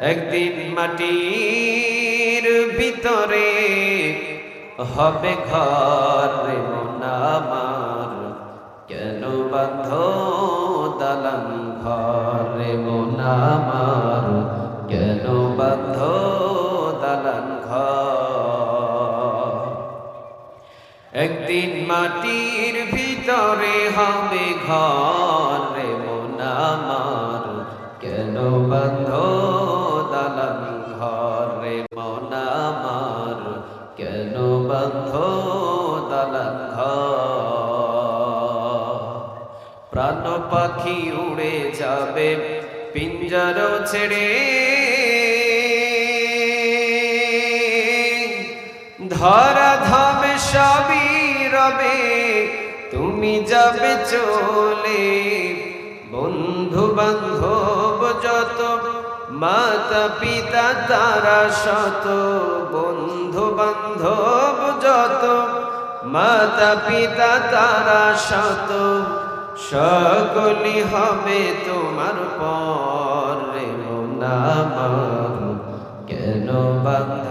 একদিন মাটির ভিতরে হবে ঘর রে মন আমার। কেন বাঁধ দালান ঘর রে মন আমার? কেন বাঁধ দালান ঘর? একদিন মাটির ভিতরে হবে ঘর। কেন বন্ধ দালান প্রাণ পাখি উড়ে যাবে, পিঞ্জর ছেড়ে। ধরা ধামে সবই রবে, তুমি যাবে চলে। বন্ধু বান্ধব যত মাতা পিতা তারা শত বন্ধু বান্ধব যত মাতা পিতা তারা শত সকলি হবে তোমার পর কেন বন্ধ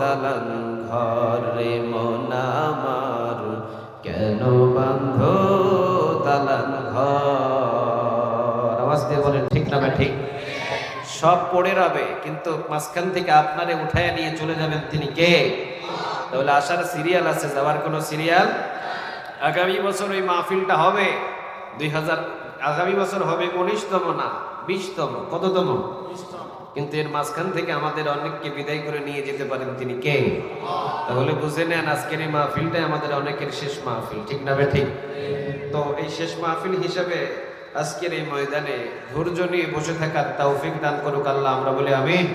দালান ঘর রে মন আমার? কেন বন্ধ দালান ঘর? আওয়াজ দিয়ে বলেন, ঠিক না ঠিক। সব পড়ে রবে, কিন্তু মাঝখান থেকে আপনারে উঠায় নিয়ে চলে যাবেন তিনি কে? তাহলে আসার সিরিয়াল আছে, যাওয়ার কোনো সিরিয়াল আগামী বছর ওই মাহফিলটা হবে দুই হাজার আগামী বছর হবে উনিশতম না, বিশতম, কততম? কিন্তু এর মাঝখান থেকে আমাদের অনেককে বিদায় করে নিয়ে যেতে পারেন তিনি কে? তাহলে বুঝে নেন, আজকের এই মাহফিলটাই আমাদের অনেকের শেষ মাহফিল, ঠিক না ঠিক? তো এই শেষ মাহফিল হিসাবে আজকের এই ময়দানে ধৈর্য নিয়ে বসে থাকার তৌফিক দান করুক আল্লাহ। আমরা বলি আমিন।